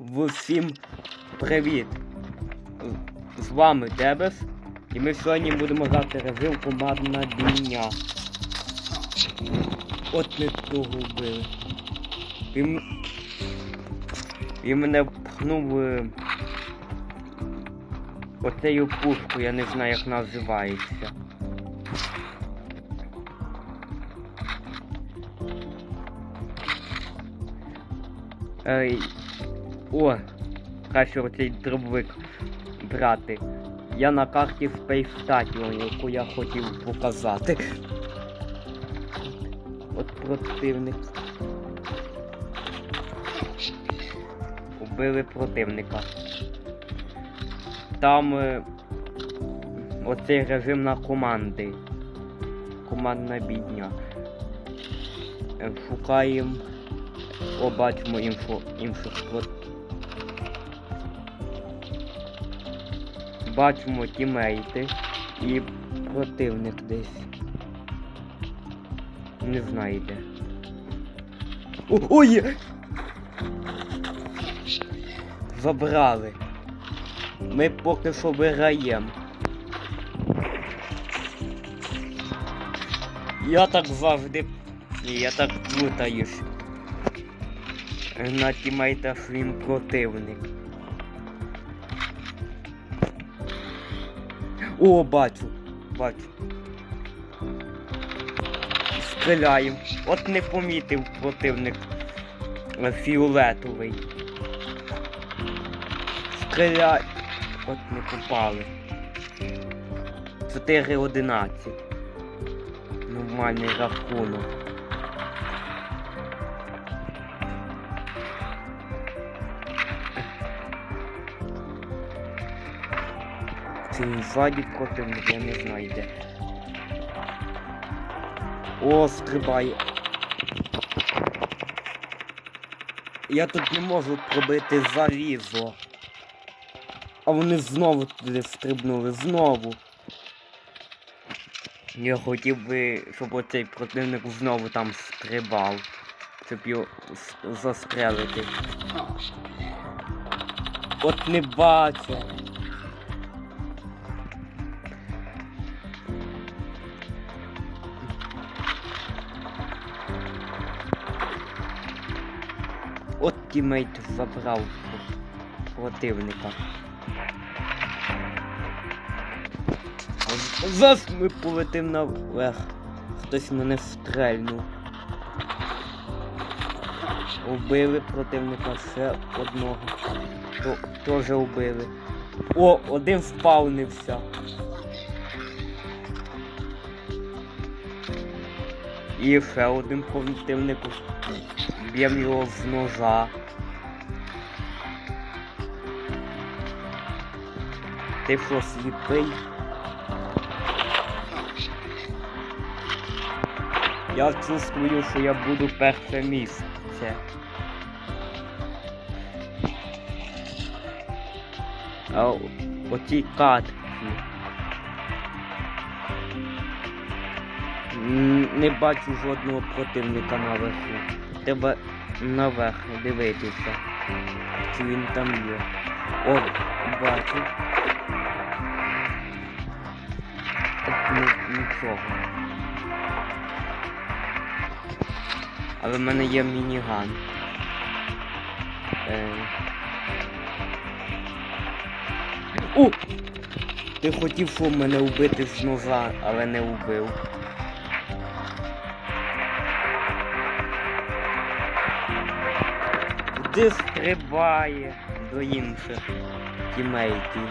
Всім привіт! З вами Дебес, і ми сьогодні будемо грати режим командна бійня. От не того вбили. Він, він мене пхнув е, оцею пушкою, я не знаю як називається. Ей, о, краще оцей дробовик брати. Я на карті Space Station, яку я хотів показати. От противник. Убили противника. Там е, оцей режим на команди. Командна бідня. Е, Шукаємо. О, бачимо інфо, Бачимо тімейти і противник десь. Не знаю де. О, ой! Забрали. Ми поки що виграємо. Я так завжди. Я так плутаюсь. На тімейтах він противник. О, бачу, бачу. Стріляємо. От не помітив противник е, фіолетовий. Стріляй. От не попали. 4-11. Нормальний рахунок. Він ззаді я не знаю де. О, стрибає. Я тут не можу пробити залізо. А вони знову туди стрибнули, знову. Я хотів би, щоб оцей противник знову там стрибав. Щоб його застрелити. От не бачу. Тімейт забрав противника. Зараз ми полетим наверх. Хтось мене стрельнув. Убили противника ще одного. Теж убили. О, один спавнився. І ще один противник. Б'ємо його з ножа. Ти що, сліпий? Я чувствую, що я буду перше місце. А катки. Не бачу жодного противника наверху. Треба наверх дивитися. Чи він там є. О, бачу. Ні, нічого. Але в мене є мініган. Е... О! Ти хотів що мене вбити з ножа, але не вбив. Куди стрибає до інших тімейтів.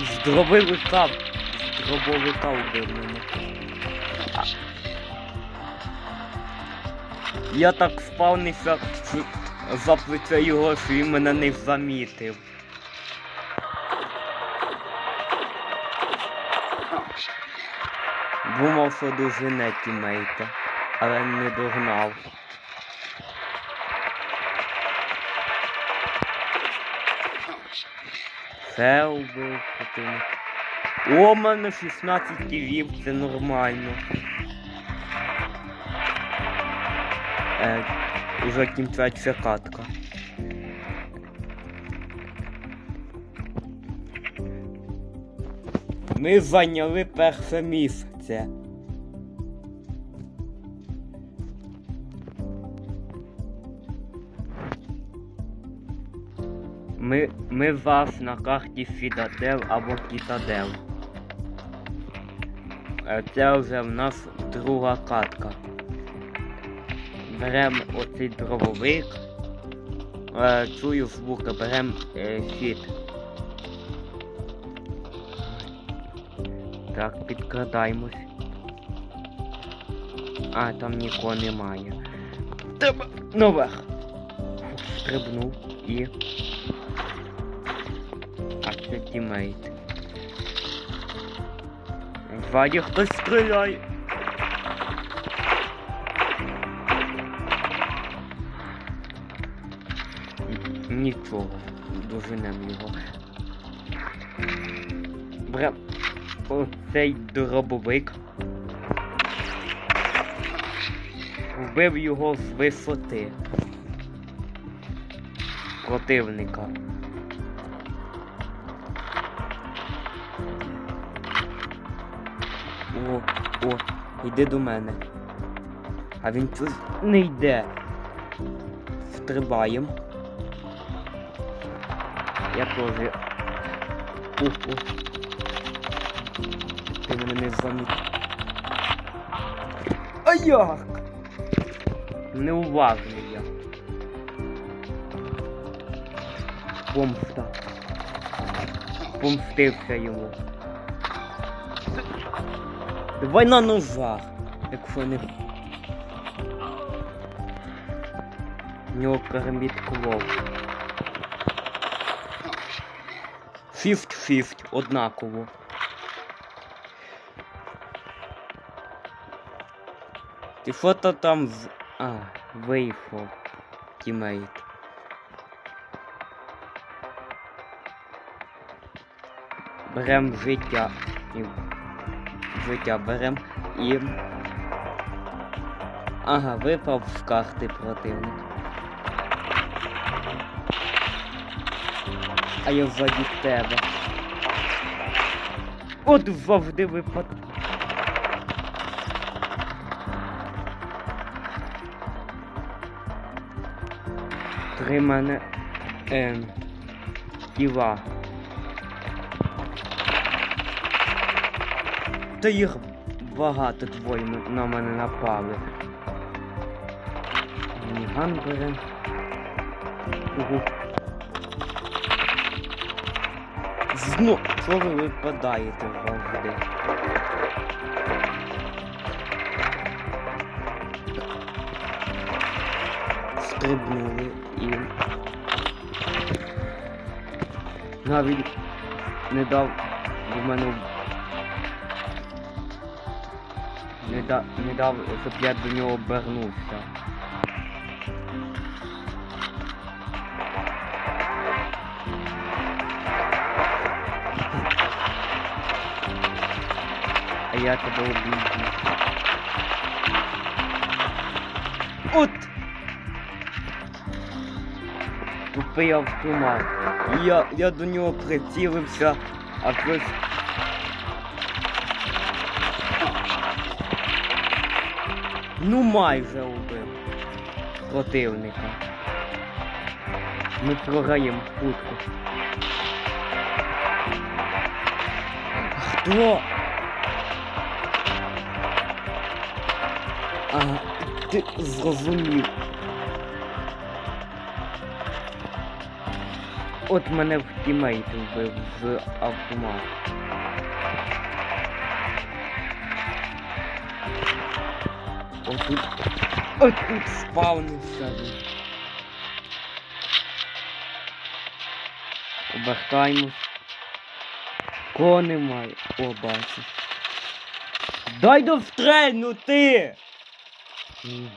З дробовика, з дробовика вбив мене. Я так спавнився за плече його, що він мене не замітив. Думав, що дожене тімейта, але не догнав. Це убив противник. О, в мене 16 кілів, це нормально. е, вже кінчається катка. Ми зайняли перше місце. Ми, ми зараз на карті Фідадел або Кітадел. Е, Це вже в нас друга катка. Беремо оцей дробовик. Е, чую звуки, беремо е, Так, підкрадаємось. А, там нікого немає. Треба наверх. Стрибнув і. А це тімейт. Ззаді хтось стріляє. Нічого, доженем його. Бре... Оцей дробовик. Вбив його з висоти. Противника. О, о, йди до мене. А він чогось не йде. Стрибаєм. Я теж. О, о. Ти мене заміт. А як? Неуважний я. Помста. Помстився йому. Давай на ножах, якщо не. В нього карамбіт клов. Фіфт-фіфт, однаково. Ти що то там з. А, вийшов. Тімейт. Берем життя. І... Життя берем і. Ага, випав з карти противник. А я ззаді тебе. От завжди випад. Три мене ем, тіла. Та їх багато двоє на мене напали. Мініган берем. Ого. Зно, що ви випадаєте завжди? Стрибнули навіть не дав до мене не, да, не дав, щоб я до нього обернувся. А я тебе обійду. От! Тупий автомат. Я, я до нього прицілився, а хтось Ну майже убив противника. Ми програємо хутко. Хто? А, ти зрозумів. От мене в тімейт вбив з автомату. Отут. Отут спавнився. Обертаємось. Кого немає. О, бачу. Дай дострельнути! М.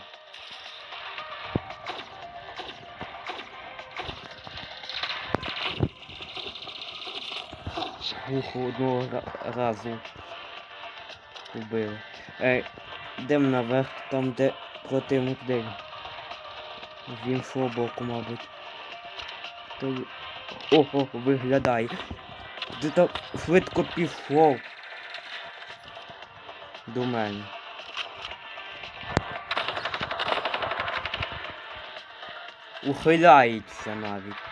Ух, одного разу вбили. Ей, йдемо наверх, там де противник де. він. З іншого боку, мабуть. Той... Ого, виглядає. Ти так швидко пішов. До мене. Ухиляється навіть.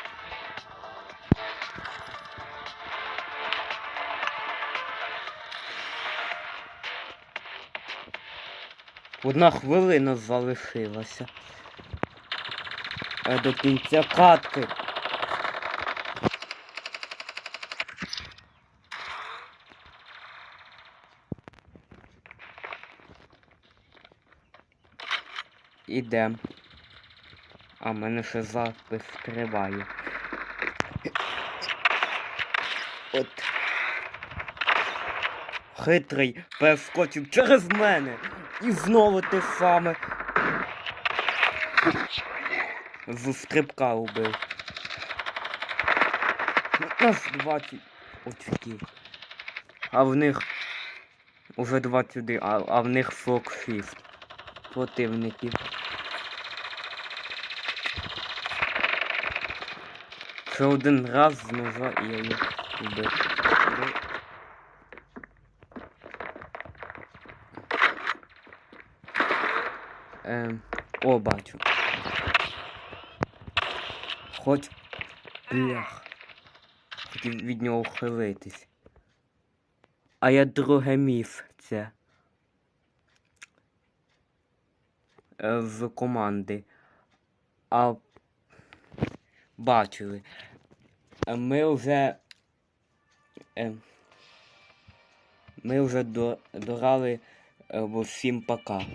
Одна хвилина залишилася. Е, До кінця катки. Ідем. А в мене ще запис триває. От. Хитрий перескочив через мене. І знову те саме. З стрибка убив. Аж 20 очків. А в них уже 21, а, а в них 46 противників. Ще один раз з ножа я їх убив. Ну, Ем, о, бачу. Хоч блях. Хотів від нього ухилитись. А я друге місце. Е, З команди. А бачили. Е, Ми вже. е, Ми вже дорали е, всім пока.